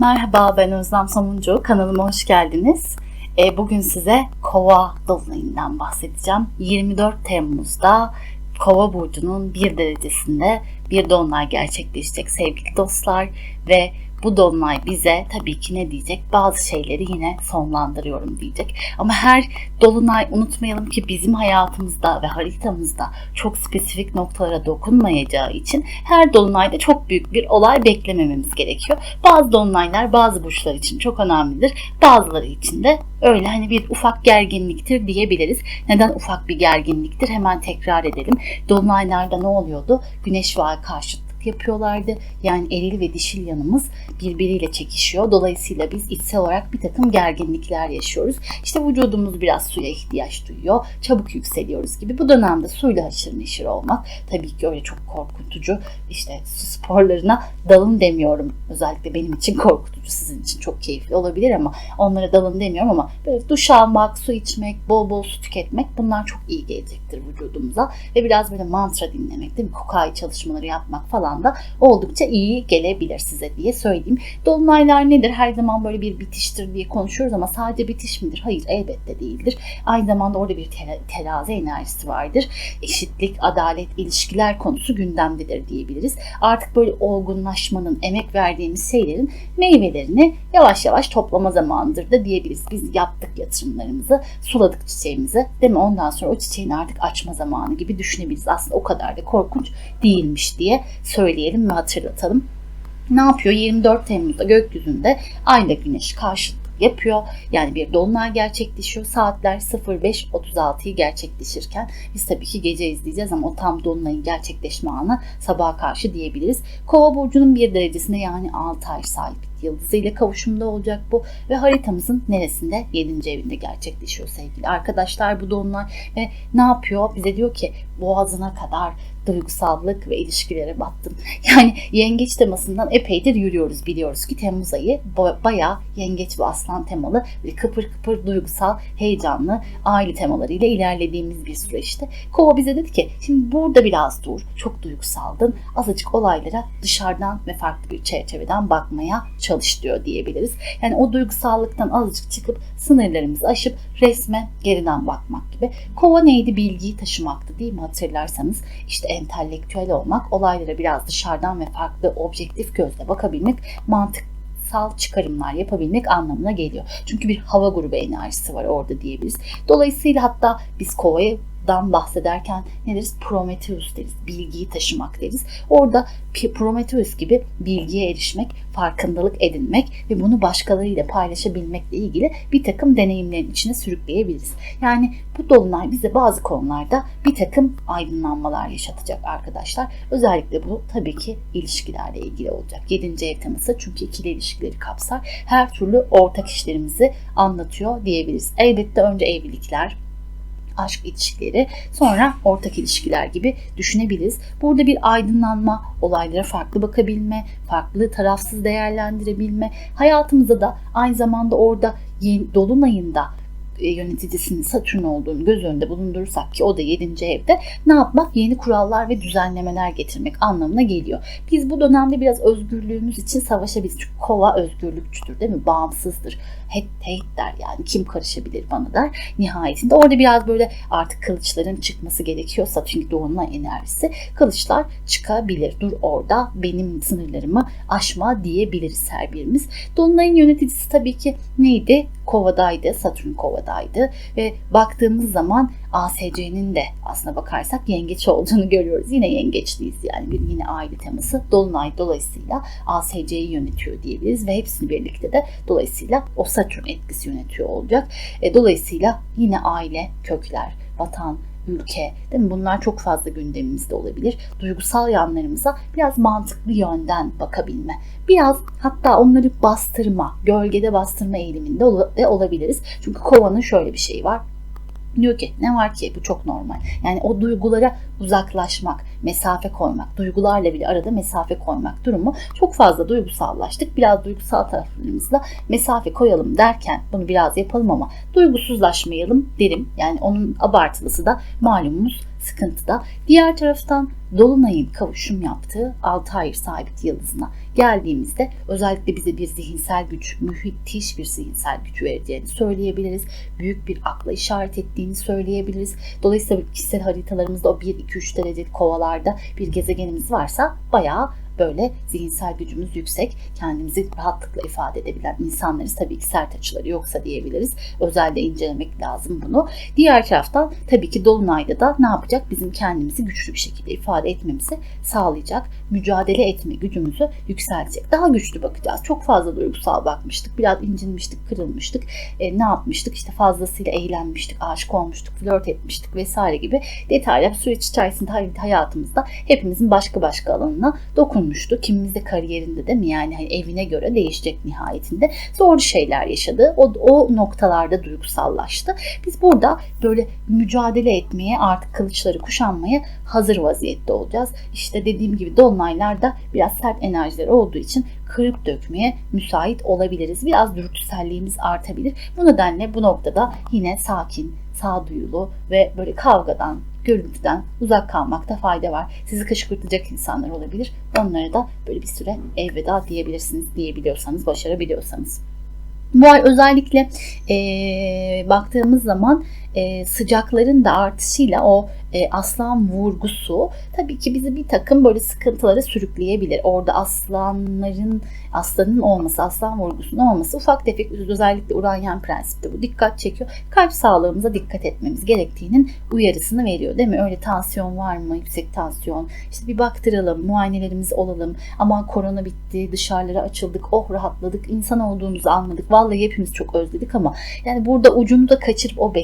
Merhaba ben Özlem Somuncu. Kanalıma hoş geldiniz. E, bugün size Kova Dolunay'ından bahsedeceğim. 24 Temmuz'da Kova burcunun bir derecesinde bir dolunay gerçekleşecek sevgili dostlar ve bu dolunay bize tabii ki ne diyecek? Bazı şeyleri yine sonlandırıyorum diyecek. Ama her dolunay unutmayalım ki bizim hayatımızda ve haritamızda çok spesifik noktalara dokunmayacağı için her dolunayda çok büyük bir olay beklemememiz gerekiyor. Bazı dolunaylar bazı burçlar için çok önemlidir. Bazıları için de öyle hani bir ufak gerginliktir diyebiliriz. Neden ufak bir gerginliktir? Hemen tekrar edelim. Dolunaylarda ne oluyordu? Güneş ve ay karşıt yapıyorlardı. Yani eril ve dişil yanımız birbiriyle çekişiyor. Dolayısıyla biz içsel olarak bir takım gerginlikler yaşıyoruz. İşte vücudumuz biraz suya ihtiyaç duyuyor. Çabuk yükseliyoruz gibi. Bu dönemde suyla haşır neşir olmak tabii ki öyle çok korkutucu. İşte su sporlarına dalın demiyorum. Özellikle benim için korkutucu. Sizin için çok keyifli olabilir ama onlara dalın demiyorum ama böyle duş almak, su içmek, bol bol su tüketmek bunlar çok iyi gelecektir vücudumuza. Ve biraz böyle mantra dinlemek değil mi? Kokai çalışmaları yapmak falan anlamda oldukça iyi gelebilir size diye söyleyeyim. Dolunaylar nedir? Her zaman böyle bir bitiştir diye konuşuyoruz ama sadece bitiş midir? Hayır elbette değildir. Aynı zamanda orada bir terazi enerjisi vardır. Eşitlik, adalet, ilişkiler konusu gündemdedir diyebiliriz. Artık böyle olgunlaşmanın, emek verdiğimiz şeylerin meyvelerini yavaş yavaş toplama zamanıdır da diyebiliriz. Biz yaptık yatırımlarımızı, suladık çiçeğimizi değil mi? Ondan sonra o çiçeğin artık açma zamanı gibi düşünebiliriz. Aslında o kadar da korkunç değilmiş diye söyleyebiliriz söyleyelim ve hatırlatalım. Ne yapıyor? 24 Temmuz'da gökyüzünde Ayla Güneş karşıtlık yapıyor. Yani bir dolunay gerçekleşiyor. Saatler 05.36'yı gerçekleşirken biz tabii ki gece izleyeceğiz ama o tam dolunayın gerçekleşme anı sabaha karşı diyebiliriz. Kova burcunun bir derecesinde yani 6 ay sahip yıldızı ile kavuşumda olacak bu ve haritamızın neresinde? 7. evinde gerçekleşiyor sevgili arkadaşlar bu dolunay ve ne yapıyor? Bize diyor ki boğazına kadar duygusallık ve ilişkilere battım. Yani yengeç temasından epeydir yürüyoruz. Biliyoruz ki Temmuz ayı bayağı yengeç ve aslan temalı ve kıpır kıpır duygusal, heyecanlı aile temalarıyla ilerlediğimiz bir süreçte. Kova bize dedi ki şimdi burada biraz dur. Çok duygusaldın. Azıcık olaylara dışarıdan ve farklı bir çerçeveden bakmaya çalış diyor diyebiliriz. Yani o duygusallıktan azıcık çıkıp sınırlarımızı aşıp resme geriden bakmak gibi. Kova neydi? Bilgiyi taşımaktı değil mi hatırlarsanız? işte entelektüel olmak, olaylara biraz dışarıdan ve farklı objektif gözle bakabilmek, mantık sal çıkarımlar yapabilmek anlamına geliyor. Çünkü bir hava grubu enerjisi var orada diyebiliriz. Dolayısıyla hatta biz kovaya dan bahsederken ne deriz? Prometheus deriz. Bilgiyi taşımak deriz. Orada Prometheus gibi bilgiye erişmek, farkındalık edinmek ve bunu başkalarıyla paylaşabilmekle ilgili bir takım deneyimlerin içine sürükleyebiliriz. Yani bu dolunay bize bazı konularda bir takım aydınlanmalar yaşatacak arkadaşlar. Özellikle bu tabii ki ilişkilerle ilgili olacak. 7. ev teması çünkü ikili ilişkileri kapsar. Her türlü ortak işlerimizi anlatıyor diyebiliriz. Elbette önce evlilikler, aşk ilişkileri, sonra ortak ilişkiler gibi düşünebiliriz. Burada bir aydınlanma, olaylara farklı bakabilme, farklı tarafsız değerlendirebilme, hayatımızda da aynı zamanda orada dolunayında yöneticisinin Satürn olduğunu göz önünde bulundurursak ki o da 7. evde ne yapmak? Yeni kurallar ve düzenlemeler getirmek anlamına geliyor. Biz bu dönemde biraz özgürlüğümüz için savaşabiliriz. Çünkü kova özgürlükçüdür değil mi? Bağımsızdır. Het teyit der yani kim karışabilir bana der. Nihayetinde orada biraz böyle artık kılıçların çıkması gerekiyor. Satürn doğumla enerjisi. Kılıçlar çıkabilir. Dur orada benim sınırlarımı aşma diyebiliriz her birimiz. Dolunay'ın yöneticisi tabii ki neydi? Kovadaydı. Satürn kovadaydı. Ve baktığımız zaman ASC'nin de aslına bakarsak yengeç olduğunu görüyoruz. Yine yengeçliyiz yani bir yine aile teması. Dolunay dolayısıyla ASC'yi yönetiyor diyebiliriz ve hepsini birlikte de dolayısıyla o Satürn etkisi yönetiyor olacak. E, dolayısıyla yine aile, kökler, vatan, ülke değil mi? Bunlar çok fazla gündemimizde olabilir. Duygusal yanlarımıza biraz mantıklı yönden bakabilme. Biraz hatta onları bastırma, gölgede bastırma eğiliminde ol- olabiliriz. Çünkü kovanın şöyle bir şeyi var Diyor ki ne var ki bu çok normal. Yani o duygulara uzaklaşmak, mesafe koymak, duygularla bile arada mesafe koymak durumu çok fazla duygusallaştık. Biraz duygusal taraflarımızla mesafe koyalım derken bunu biraz yapalım ama duygusuzlaşmayalım derim. Yani onun abartılısı da malumumuz sıkıntıda. Diğer taraftan Dolunay'ın kavuşum yaptığı 6 ay sabit yıldızına geldiğimizde özellikle bize bir zihinsel güç, müthiş bir zihinsel güç vereceğini söyleyebiliriz. Büyük bir akla işaret ettiğini söyleyebiliriz. Dolayısıyla kişisel haritalarımızda o 1-2-3 derece kovalarda bir gezegenimiz varsa bayağı böyle zihinsel gücümüz yüksek, kendimizi rahatlıkla ifade edebilen insanlarız. Tabii ki sert açıları yoksa diyebiliriz. Özelde incelemek lazım bunu. Diğer taraftan tabii ki Dolunay'da da ne yapacak? Bizim kendimizi güçlü bir şekilde ifade etmemizi sağlayacak. Mücadele etme gücümüzü yükseltecek. Daha güçlü bakacağız. Çok fazla duygusal bakmıştık. Biraz incinmiştik, kırılmıştık. E, ne yapmıştık? İşte fazlasıyla eğlenmiştik, aşık olmuştuk, flört etmiştik vesaire gibi detaylar süreç içerisinde hayatımızda hepimizin başka başka alanına dokun olmuştu. Kimimiz de kariyerinde de mi yani hani evine göre değişecek nihayetinde. Zor şeyler yaşadı. O, o noktalarda duygusallaştı. Biz burada böyle mücadele etmeye artık kılıçları kuşanmaya hazır vaziyette olacağız. İşte dediğim gibi dolunaylarda biraz sert enerjiler olduğu için kırıp dökmeye müsait olabiliriz. Biraz dürtüselliğimiz artabilir. Bu nedenle bu noktada yine sakin, sağduyulu ve böyle kavgadan, görüntüden uzak kalmakta fayda var. Sizi kışkırtacak insanlar olabilir. Onlara da böyle bir süre elveda diyebilirsiniz diyebiliyorsanız, başarabiliyorsanız. Bu ay özellikle e, baktığımız zaman e, sıcakların da artışıyla o e, aslan vurgusu tabii ki bizi bir takım böyle sıkıntılara sürükleyebilir. Orada aslanların aslanın olması, aslan vurgusunun olması ufak tefek özellikle Uranyen prensipte bu dikkat çekiyor. Kalp sağlığımıza dikkat etmemiz gerektiğinin uyarısını veriyor değil mi? Öyle tansiyon var mı? Yüksek tansiyon. İşte bir baktıralım, muayenelerimiz olalım. Ama korona bitti, dışarılara açıldık, oh rahatladık, insan olduğumuzu anladık. Vallahi hepimiz çok özledik ama yani burada ucunu da kaçırıp o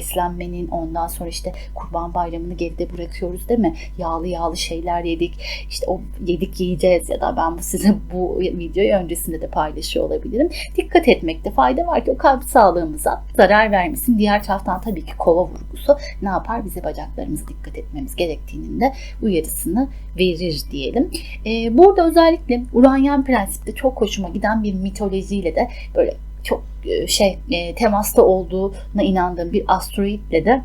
beslenmenin ondan sonra işte kurban bayramını geride bırakıyoruz değil mi? Yağlı yağlı şeyler yedik. İşte o yedik yiyeceğiz ya da ben bu size bu videoyu öncesinde de paylaşıyor olabilirim. Dikkat etmekte fayda var ki o kalp sağlığımıza zarar vermesin. Diğer taraftan tabii ki kova vurgusu ne yapar? Bize bacaklarımıza dikkat etmemiz gerektiğinin de uyarısını verir diyelim. Ee, burada özellikle Uranyen prensipte çok hoşuma giden bir mitolojiyle de böyle çok e, şey e, temasta olduğuna inandığım bir asteroidle de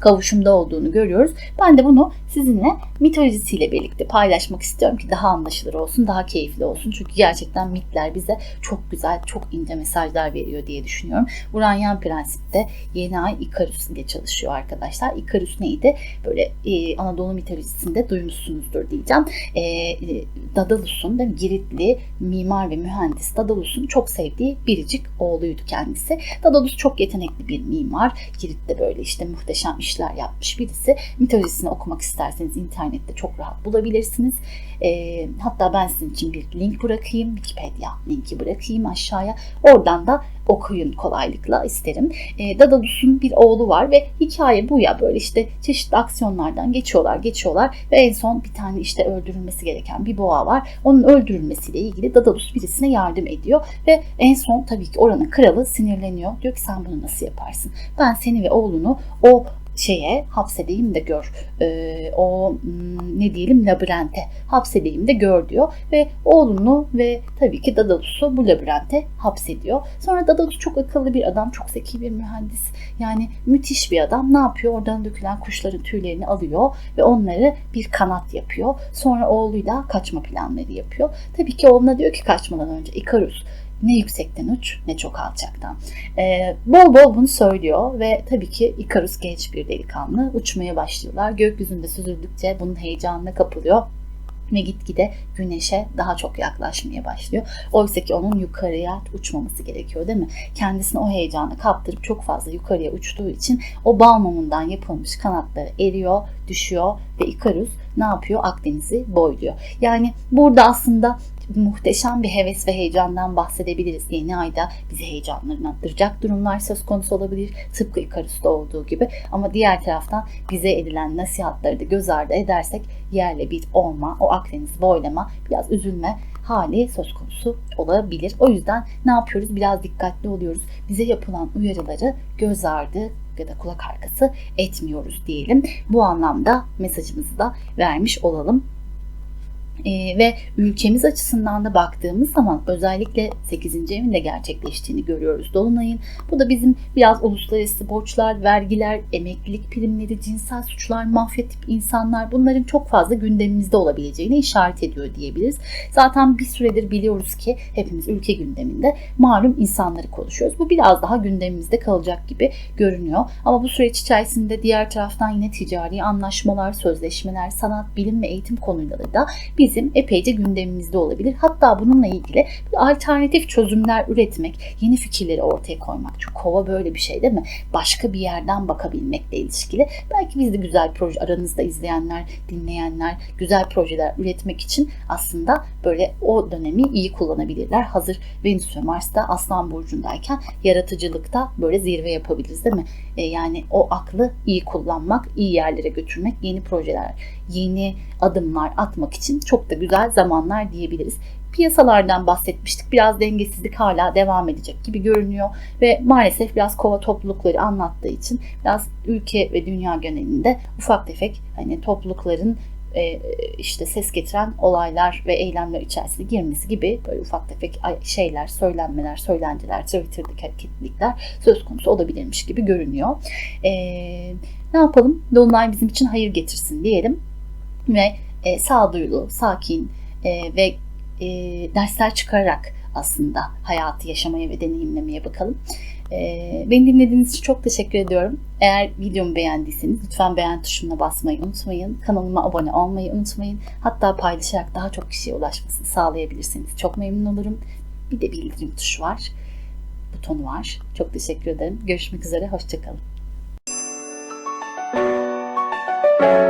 kavuşumda olduğunu görüyoruz. Ben de bunu sizinle mitolojisiyle birlikte paylaşmak istiyorum ki daha anlaşılır olsun, daha keyifli olsun. Çünkü gerçekten mitler bize çok güzel, çok ince mesajlar veriyor diye düşünüyorum. Uranyen prensipte yeni ay Ikarus ile çalışıyor arkadaşlar. Ikarus neydi? Böyle e, Anadolu mitolojisinde duymuşsunuzdur diyeceğim. E, e Dadalus'un değil mi? Giritli mimar ve mühendis Dadalus'un çok sevdiği biricik oğluydu kendisi. Dadalus çok yetenekli bir mimar. Girit'te böyle işte muhteşem işler yapmış birisi. Mitolojisini okumak isterseniz internette çok rahat bulabilirsiniz. E, hatta ben sizin için bir link bırakayım. Wikipedia linki bırakayım aşağıya. Oradan da okuyun kolaylıkla isterim. E, Dadalus'un bir oğlu var ve hikaye bu ya böyle işte çeşitli aksiyonlardan geçiyorlar geçiyorlar ve en son bir tane işte öldürülmesi gereken bir boğa var. Onun öldürülmesiyle ilgili Dadalus birisine yardım ediyor ve en son tabii ki oranın kralı sinirleniyor. Diyor ki sen bunu nasıl yaparsın? Ben seni ve oğlunu o şeye hapsedeyim de gör. E, o hmm, ne diyelim labirente hapsedeyim de gör diyor. Ve oğlunu ve tabii ki Dadalus'u bu labirente hapsediyor. Sonra Dadalus çok akıllı bir adam, çok zeki bir mühendis. Yani müthiş bir adam. Ne yapıyor? Oradan dökülen kuşların tüylerini alıyor ve onları bir kanat yapıyor. Sonra oğluyla kaçma planları yapıyor. Tabii ki oğluna diyor ki kaçmadan önce Ikarus ne yüksekten uç ne çok alçaktan. Ee, bol bol bunu söylüyor ve tabii ki Ikarus genç bir delikanlı. Uçmaya başlıyorlar. Gökyüzünde süzüldükçe bunun heyecanına kapılıyor ve gitgide güneşe daha çok yaklaşmaya başlıyor. Oysa ki onun yukarıya uçmaması gerekiyor değil mi? Kendisini o heyecanı kaptırıp çok fazla yukarıya uçtuğu için o bal mumundan yapılmış kanatları eriyor, düşüyor ve Ikarus ne yapıyor? Akdeniz'i boyluyor. Yani burada aslında muhteşem bir heves ve heyecandan bahsedebiliriz. Yeni ayda bizi heyecanlandıracak durumlar söz konusu olabilir. Tıpkı Ikarus'ta olduğu gibi. Ama diğer taraftan bize edilen nasihatları da göz ardı edersek yerle bir olma, o Akdeniz boylama, biraz üzülme hali söz konusu olabilir. O yüzden ne yapıyoruz? Biraz dikkatli oluyoruz. Bize yapılan uyarıları göz ardı ya da kulak arkası etmiyoruz diyelim. Bu anlamda mesajımızı da vermiş olalım. Ee, ve ülkemiz açısından da baktığımız zaman özellikle 8. evinde gerçekleştiğini görüyoruz Dolunay'ın. Bu da bizim biraz uluslararası borçlar, vergiler, emeklilik primleri, cinsel suçlar, mafya tip insanlar bunların çok fazla gündemimizde olabileceğini işaret ediyor diyebiliriz. Zaten bir süredir biliyoruz ki hepimiz ülke gündeminde malum insanları konuşuyoruz. Bu biraz daha gündemimizde kalacak gibi görünüyor. Ama bu süreç içerisinde diğer taraftan yine ticari anlaşmalar, sözleşmeler, sanat, bilim ve eğitim konuları da bizim epeyce gündemimizde olabilir. Hatta bununla ilgili alternatif çözümler üretmek, yeni fikirleri ortaya koymak. Çünkü kova böyle bir şey değil mi? Başka bir yerden bakabilmekle ilişkili. Belki biz de güzel proje aranızda izleyenler, dinleyenler güzel projeler üretmek için aslında böyle o dönemi iyi kullanabilirler. Hazır Venüs ve Mars da Aslan Burcu'ndayken yaratıcılıkta böyle zirve yapabiliriz değil mi? E, yani o aklı iyi kullanmak, iyi yerlere götürmek, yeni projeler, yeni adımlar atmak için çok da güzel zamanlar diyebiliriz. Piyasalardan bahsetmiştik. Biraz dengesizlik hala devam edecek gibi görünüyor ve maalesef biraz kova toplulukları anlattığı için biraz ülke ve dünya genelinde ufak tefek hani toplulukların e, işte ses getiren olaylar ve eylemler içerisine girmesi gibi böyle ufak tefek şeyler, söylenmeler, söylentiler, Twitter'daki hareketlilikler söz konusu olabilirmiş gibi görünüyor. E, ne yapalım? Dolunay bizim için hayır getirsin diyelim ve e, sağduyulu, sakin e, ve e, dersler çıkararak aslında hayatı yaşamaya ve deneyimlemeye bakalım. E, beni dinlediğiniz için çok teşekkür ediyorum. Eğer videomu beğendiyseniz lütfen beğen tuşuna basmayı unutmayın. Kanalıma abone olmayı unutmayın. Hatta paylaşarak daha çok kişiye ulaşmasını sağlayabilirsiniz. Çok memnun olurum. Bir de bildirim tuşu var. Butonu var. Çok teşekkür ederim. Görüşmek üzere. Hoşçakalın. thank you